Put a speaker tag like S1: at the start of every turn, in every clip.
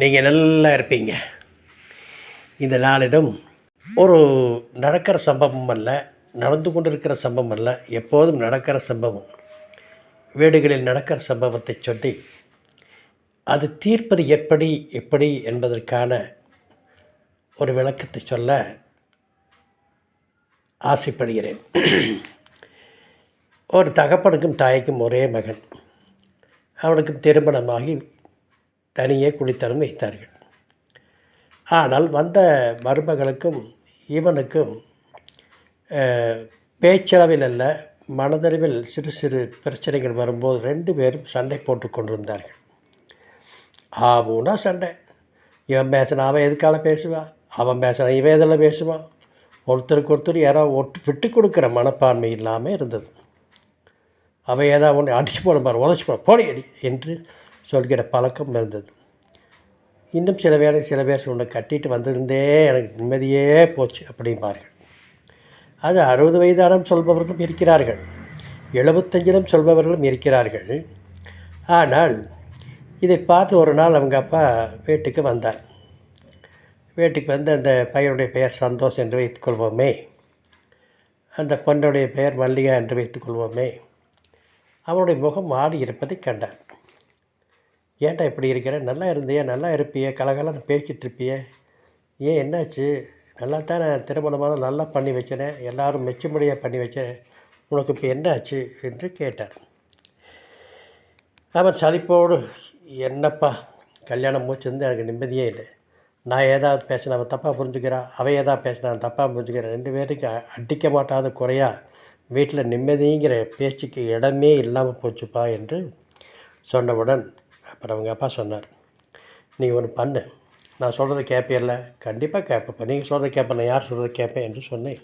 S1: நீங்கள் நல்லா இருப்பீங்க. இந்த நாளிடம் ஒரு நடக்கிற சம்பவம் அல்ல நடந்து கொண்டிருக்கிற சம்பவம் அல்ல எப்போதும் நடக்கிற சம்பவம். வீடுகளில் நடக்கிற சம்பவத்தை சொல்லி அது தீர்ப்பது எப்படி எப்படி என்பதற்கான ஒரு விளக்கத்தை சொல்ல ஆசைப்படுகிறேன். ஒரு தகப்பனுக்கும் தாய்க்கும் ஒரே மகன். அவனுக்கும் திருமணமாகி தனியே குடித்தனம் வைத்தார்கள். ஆனால் வந்த மருமகளுக்கும் இவனுக்கும் பேச்சளவில் அல்ல மனதளவில் சிறு சிறு பிரச்சனைகள் வரும்போது ரெண்டு பேரும் சண்டை போட்டு கொண்டிருந்தார்கள். ஆவுனா சண்டை. இவன் பேசினா அவன் எதுக்கால பேசுவான் அவன் பேசினா இவன் எதில் பேசுவான் ஒருத்தருக்கு ஒருத்தர் யாரோ ஒட்டு விட்டு கொடுக்குற மனப்பான்மை இல்லாமல் இருந்தது. அவன் ஏதாவது ஒன்று அடிச்சு போன பாரு உதச்சி போன போடி அடி என்று சொல்கிற பழக்கம் இருந்தது. இன்னும் சில வேலை சில பேர் உன்னை கட்டிட்டு வந்திருந்தே எனக்கு நிம்மதியே போச்சு அப்படிம்பார்கள். அது அறுபது வயதானம் சொல்பவர்களும் இருக்கிறார்கள். எழுபத்தஞ்சிலும் சொல்பவர்களும் இருக்கிறார்கள். ஆனால் இதை பார்த்து ஒரு நாள் அவங்க அப்பா வீட்டுக்கு வந்தார். வீட்டுக்கு வந்து அந்த பையனுடைய பெயர் சந்தோஷ் என்று வைத்துக்கொள்வோமே அந்த பொண்ணுடைய பெயர் மல்லிகா என்று வைத்துக்கொள்வோமே அவனுடைய முகம் மாறி இருப்பதை கண்டார். ஏன்டா இப்படி இருக்கிற? நல்லா இருந்தியே நல்லா இருப்பியே கலகலன்னு பேசிகிட்டு இருப்பியே ஏன் என்னாச்சு? நல்லா தானே திருமணமான நல்லா பண்ணி வச்சேனே எல்லாரும் மெச்சும்படியாக பண்ணி வச்சேன் உனக்கு இப்போ என்னாச்சு? என்று கேட்டார். அவன் சலிப்போடு என்னப்பா கல்யாணம் மூச்சிருந்து எனக்கு நிம்மதியே இல்லை. நான் ஏதாவது பேசினா அவன் தப்பாக புரிஞ்சுக்கிறான் அவன் ஏதாவது பேசினா தப்பாக புரிஞ்சுக்கிறான். ரெண்டு பேருக்கு அடிக்க மாட்டாத குறையா வீட்டில் நிம்மதிங்கிற பேச்சுக்கு இடமே இல்லாமல் போச்சுப்பா என்று சொன்னவுடன் அப்புறம் அவங்க அப்பா சொன்னார் நீ ஒன்று பண்ணு. நான் சொல்கிறத கேட்பியல்ல கண்டிப்பாக கேட்பேன் நீங்கள் சொல்கிறத கேட்பேன் நான் யார் சொல்கிறத கேட்பேன் என்று சொன்னேன்.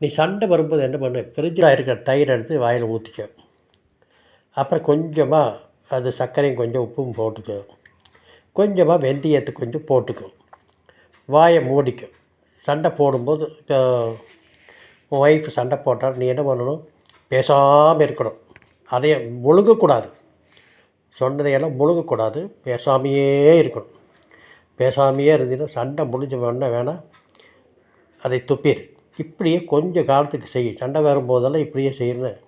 S1: நீ சண்டை வரும்போது என்ன பண்ணு? ஃப்ரிட்ஜில் இருக்கிற தயிர் எடுத்து வாயில் ஊற்றிக்க அப்புறம் கொஞ்சமாக அது சர்க்கரையும் கொஞ்சம் உப்பும் போட்டுக்கோ. கொஞ்சமாக வெந்தயத்தை கொஞ்சம் போட்டுக்கோ. வாயை மூடிக்கும் சண்டை போடும்போது இப்போ உன் ஒய்ஃப் சண்டை போட்டால் நீ என்ன பண்ணணும்? பேசாமல் இருக்கணும். அதையே முழுங்கக்கூடாது சொன்னதையெல்லாம் முழுங்கக்கூடாது பேசாமையே இருக்கணும். பேசாமையே இருந்தீங்கன்னா சண்டை முடிஞ்ச உடனே வேணால் அதை துப்பிடு. இப்படியே கொஞ்சம் காலத்துக்கு செய்யும் சண்டை வரும்போதெல்லாம் இப்படியே செய்யணும்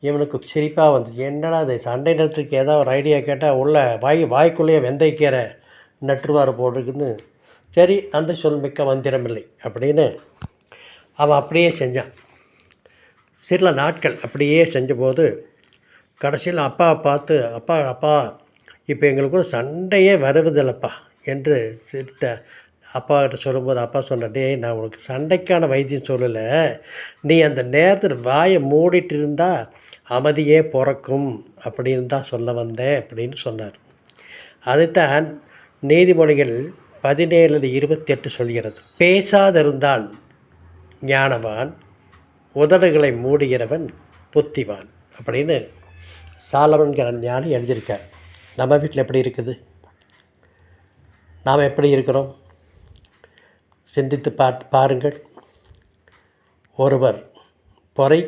S1: இவனுக்கு சிரிப்பாக வந்துச்சு. என்னடா அது சண்டை நேரத்துக்கு ஏதாவது ஒரு ஐடியா கேட்டால் உள்ள வாய் வாய்க்குள்ளேயே வெந்தயக்கீரை நட்டுருவார் போட்டிருக்குன்னு. சரி அந்த சொல் மிக்க மந்திரமில்லை அப்படின்னு அவன் அப்படியே செஞ்சான். சில நாட்கள் அப்படியே செஞ்சபோது கடைசியில் அப்பாவை பார்த்து அப்பா அப்பா இப்போ எங்களுக்குள்ள சண்டையே வருவதில்லப்பா என்று சிரித்த அப்பாக்கிட்ட சொல்லும்போது அப்பா சொன்ன நான் உனக்கு சண்டைக்கான வைத்தியம் சொல்லலை. நீ அந்த நேரத்தில் வாயை மூடிட்டு இருந்தால் அமைதியே பிறக்கும் அப்படின்னு தான் சொல்ல வந்தேன் அப்படின்னு சொன்னார். அதைத்தான் நீதிமொழிகள் பதினேழு இருபத்தெட்டு சொல்கிறது பேசாதிருந்தால் ஞானவான் உதடுகளை மூடுகிறவன் புத்திவான் அப்படின்னு சாலமன்கிற ஞானி எழுதியிருக்கார். நம்ம வீட்டில் எப்படி இருக்குது? நாம் எப்படி இருக்கிறோம்? சிந்தித்து பார்த்து பாருங்கள். ஒருவர் பொறை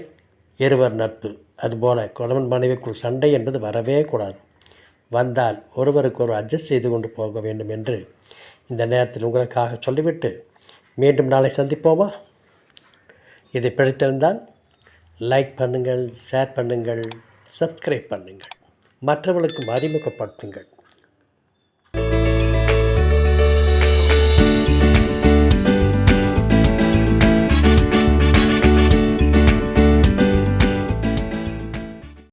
S1: இருவர் நட்பு. அதுபோல் கணவன் மனைவிக்குள் சண்டை என்பது வரவே கூடாது. வந்தால் ஒருவருக்கு ஒரு அட்ஜஸ்ட் செய்து கொண்டு போக வேண்டும் என்று இந்த நேரத்தில் உங்களுக்காக சொல்லிவிட்டு மீண்டும் நாளை சந்திப்போமா? இதை பிடித்திருந்தால் லைக் பண்ணுங்கள் ஷேர் பண்ணுங்கள். சப்ஸ்கிரைப் பண்ணுங்கள். மற்றவர்களுக்கு அறிமுகப்படுத்துங்கள்.